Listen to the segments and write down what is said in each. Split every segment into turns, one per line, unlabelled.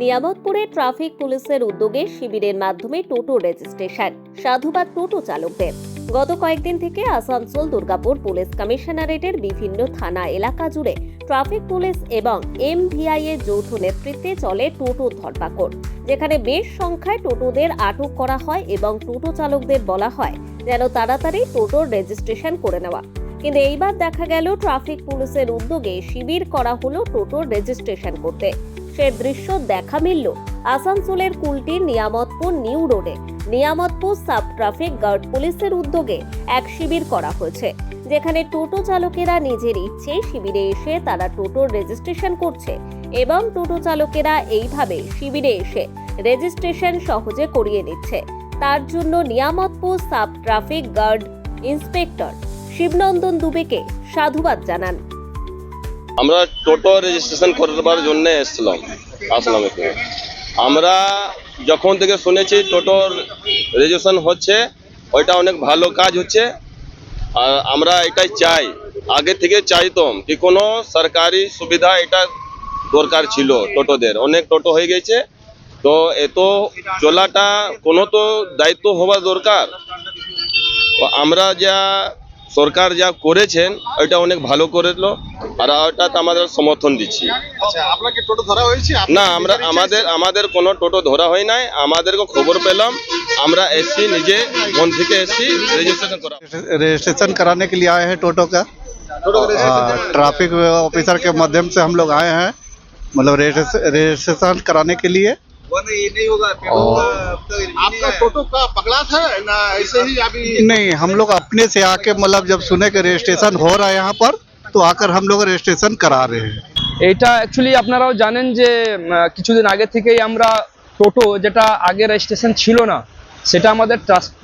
নিয়ামতপুরে traffic পুলিশের উদ্যোগে শিবিরের মাধ্যমে টোটো রেজিস্ট্রেশন। সাধুবাদ টোটো চালকদের। গত কয়েকদিন থেকে আসানসোল, দুর্গাপুর পুলিশ কমিশনারেটের বিভিন্ন থানা এলাকা জুড়ে ট্রাফিক পুলিশ এবং এমভিআই এর যৌথ নেতৃত্বে চলে টোটো ধরপাকড়, যেখানে বেশ সংখ্যায় টোটোদের আটক করা হয় এবং টোটো চালকদের বলা হয় যেন তাড়াতাড়ি টোটোর রেজিস্ট্রেশন করে নেওয়া। কিন্তু এইবার দেখা গেল, ট্রাফিক পুলিশের উদ্যোগে শিবির করা হলো টোটোর রেজিস্ট্রেশন করতে। সে দৃশ্য দেখা মিলল আসানসোলের কুলটির নিয়ামতপুর নিউ রোডে। নিয়ামতপুর সাব ট্রাফিক গার্ড পুলিশের উদ্যোগে এক শিবির করা হয়েছে, যেখানে টোটো চালকেরা নিজের ইচ্ছে শিবিরে এসে তারা টোটোর রেজিস্ট্রেশন করছে এবং টোটো চালকেরা এইভাবে শিবিরে এসে রেজিস্ট্রেশন সহজে করিয়ে নিচ্ছে। তার জন্য Niyamatpur sub traffic guard inspector Shibnandan দুবেকে সাধুবাদ জানান।
আমরা টোটো রেজিস্ট্রেশন করবার জন্য এসেছিলাম, আসলাম এখানে। আমরা যখন থেকে শুনেছি টোটোর রেজিস্ট্রেশন হচ্ছে, ওইটা অনেক ভালো কাজ হচ্ছে, আর আমরা এটাই চাই। আগে থেকে চাইতাম কি কোনো সরকারি সুবিধা এটা দরকার ছিল টোটোদের। অনেক টোটো হয়ে গেছে, তো এত চলাটা কোনো তো দায়িত্ব হওয়া দরকার। আমরা যা সরকার যা করেছেন ওইটা অনেক ভালো করেছিল আর ওটাতে আমাদের সমর্থন দিচ্ছি
আচ্ছা আপনাকে টোটো ধরা হয়েছে আপনি
না আমরা
নিজের
আমাদের আমাদের কোনো টোটো ধরা হয় নাই আমাদেরকে খবর পেলাম আমরা এসছি নিজে মন থেকে এসছি রেজিস্ট্রেশন করা
रजिस्ट्रेशन कराने के लिए आए हैं टोटो का
ইচ্ছা? টোটো registration
हाँ, ट्रैफिक ऑफिसर के माध्यम से हम लोग आए हैं मतलब रजिस्ट्रेशन रजिस्ट्रेशन कराने के लिए
आपका टोटो का पकड़ा था ना ऐसे ही अभी
नहीं हम लोग अपने से आके मतलब जब सुने कि रजिस्ट्रेशन हो रहा है यहाँ पर तो आकर हम लोग रजिस्ट्रेशन करा रहे हैं
এটা অ্যাকচুয়ালি আপনারাও জানেন যে উম, কিছুদিন আগে থেকেই আমরা টোটো যেটা আগে রেজিস্ট্রেশন ছিল না সেটা আমাদের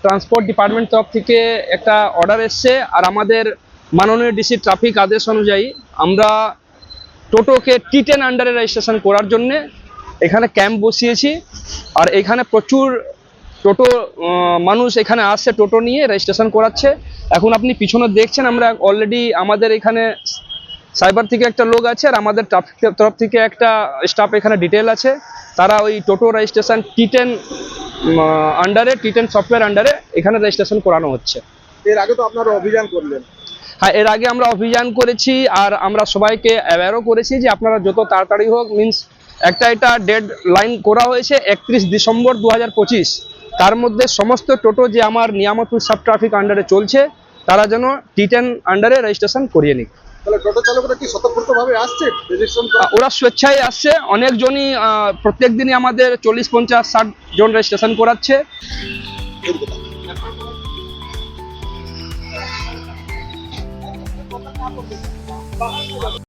ট্রান্সপোর্ট ডিপার্টমেন্ট তরফ থেকে একটা অর্ডার এসছে আর আমাদের মাননীয় ডিসি ট্রাফিক আদেশ অনুযায়ী আমরা টোটোকে টি টেন আন্ডারে রেজিস্ট্রেশন করার জন্যে এখানে ক্যাম্প বসিয়েছি আর এখানে প্রচুর টোটো মানুষ এখানে আসছে টোটো নিয়ে রেজিস্ট্রেশন করাচ্ছে। এখন আপনি পিছনে দেখছেন আমরা অলরেডি আমাদের এখানে সাইবার থেকে একটা লোক আছে আর আমাদের ট্রাফিক তরফ থেকে একটা স্টাফ এখানে ডিটেল আছে। তারা ওই টোটো রেজিস্ট্রেশন টি টেন আন্ডারে টি টেন সফটওয়্যার আন্ডারে এখানে রেজিস্ট্রেশন করানো হচ্ছে।
এর আগে তো আপনারা অভিযান করলেন।
হ্যাঁ এর আগে আমরা অভিযান করেছি আর আমরা সবাইকে অ্যাওয়ারও করেছি যে আপনারা যত তাড়াতাড়ি হোক মিন্স একটা এটা ডেড লাইন করা হয়েছে একত্রিশ ডিসেম্বর দু হাজার পঁচিশ। তার মধ্যে সমস্ত টোটো যে আমার নিয়ামতপুর সাব ট্রাফিক আন্ডারে চলছে তারা যেন টি টেন আন্ডারে রেজিস্ট্রেশন করিয়ে নিক। ওরা স্বেচ্ছায় আসছে অনেকজনই প্রত্যেক দিনই আমাদের চল্লিশ পঞ্চাশ ষাট জন রেজিস্ট্রেশন করাচ্ছে।